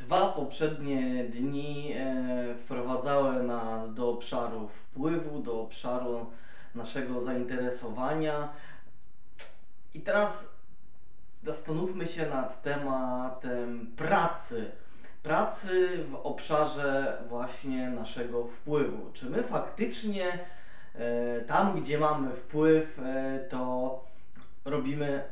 Dwa poprzednie dni e, wprowadzały nas do obszaru wpływu, do obszaru naszego zainteresowania. I teraz zastanówmy się nad tematem pracy. Pracy w obszarze właśnie naszego wpływu. Czy my faktycznie e, tam, gdzie mamy wpływ, e, to robimy,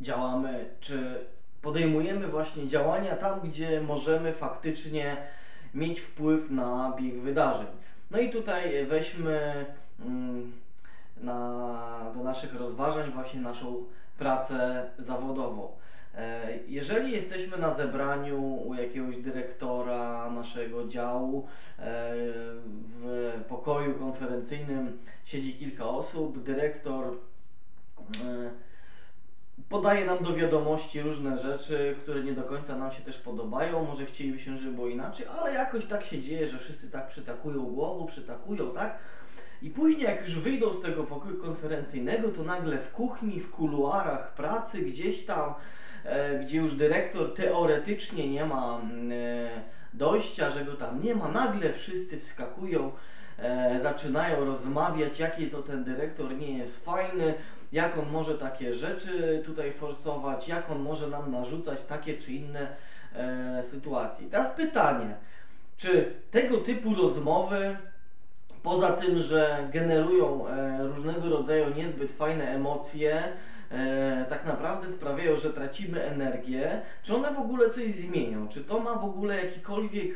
działamy, czy podejmujemy właśnie działania tam, gdzie możemy faktycznie mieć wpływ na bieg wydarzeń. No i tutaj weźmy mm, na, do naszych rozważań właśnie naszą pracę zawodową. E, jeżeli jesteśmy na zebraniu u jakiegoś dyrektora naszego działu, e, w pokoju konferencyjnym siedzi kilka osób, dyrektor e, podaje nam do wiadomości różne rzeczy, które nie do końca nam się też podobają. Może chcielibyśmy, żeby było inaczej, ale jakoś tak się dzieje, że wszyscy tak przytakują głową, przytakują, tak? I później, jak już wyjdą z tego pokoju konferencyjnego, to nagle w kuchni, w kuluarach pracy, gdzieś tam, e, gdzie już dyrektor teoretycznie nie ma e, dojścia, że go tam nie ma, nagle wszyscy wskakują e, zaczynają rozmawiać, jaki to ten dyrektor nie jest fajny, jak on może takie rzeczy tutaj forsować, jak on może nam narzucać takie czy inne e, sytuacje. teraz pytanie, czy tego typu rozmowy, poza tym, że generują e, różnego rodzaju niezbyt fajne emocje, e, tak naprawdę sprawiają, że tracimy energię, czy one w ogóle coś zmienią? Czy to ma w ogóle jakikolwiek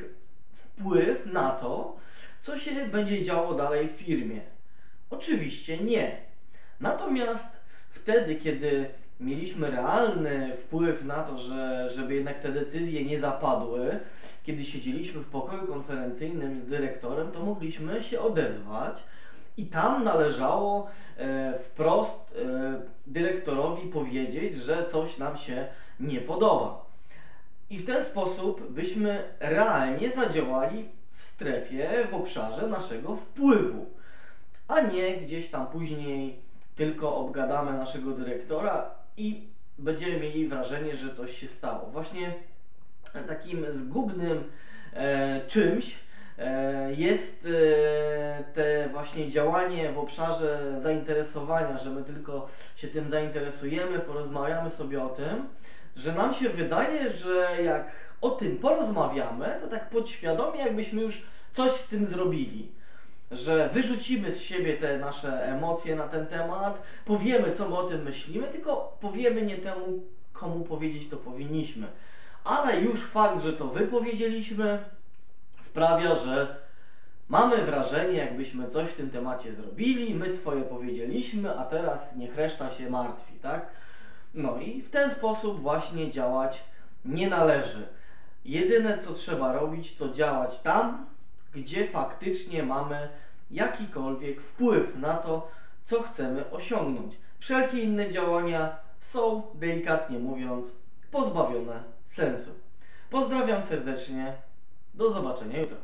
wpływ na to, co się będzie działo dalej w firmie? Oczywiście nie. Natomiast wtedy, kiedy mieliśmy realny wpływ na to, że, żeby jednak te decyzje nie zapadły, kiedy siedzieliśmy w pokoju konferencyjnym z dyrektorem, to mogliśmy się odezwać i tam należało e, wprost e, dyrektorowi powiedzieć, że coś nam się nie podoba. I w ten sposób byśmy realnie zadziałali w strefie, w obszarze naszego wpływu, a nie gdzieś tam później tylko obgadamy naszego dyrektora i będziemy mieli wrażenie, że coś się stało. Właśnie takim zgubnym e, czymś e, jest e, te właśnie działanie w obszarze zainteresowania, że my tylko się tym zainteresujemy, porozmawiamy sobie o tym, że nam się wydaje, że jak o tym porozmawiamy, to tak podświadomie jakbyśmy już coś z tym zrobili. Że wyrzucimy z siebie te nasze emocje na ten temat, powiemy, co my o tym myślimy, tylko powiemy nie temu, komu powiedzieć to powinniśmy. Ale już fakt, że to wypowiedzieliśmy, sprawia, że mamy wrażenie, jakbyśmy coś w tym temacie zrobili, my swoje powiedzieliśmy, a teraz niech reszta się martwi, tak? No i w ten sposób właśnie działać nie należy. Jedyne co trzeba robić, to działać tam, gdzie faktycznie mamy jakikolwiek wpływ na to, co chcemy osiągnąć. Wszelkie inne działania są, delikatnie mówiąc, pozbawione sensu. Pozdrawiam serdecznie. Do zobaczenia jutro.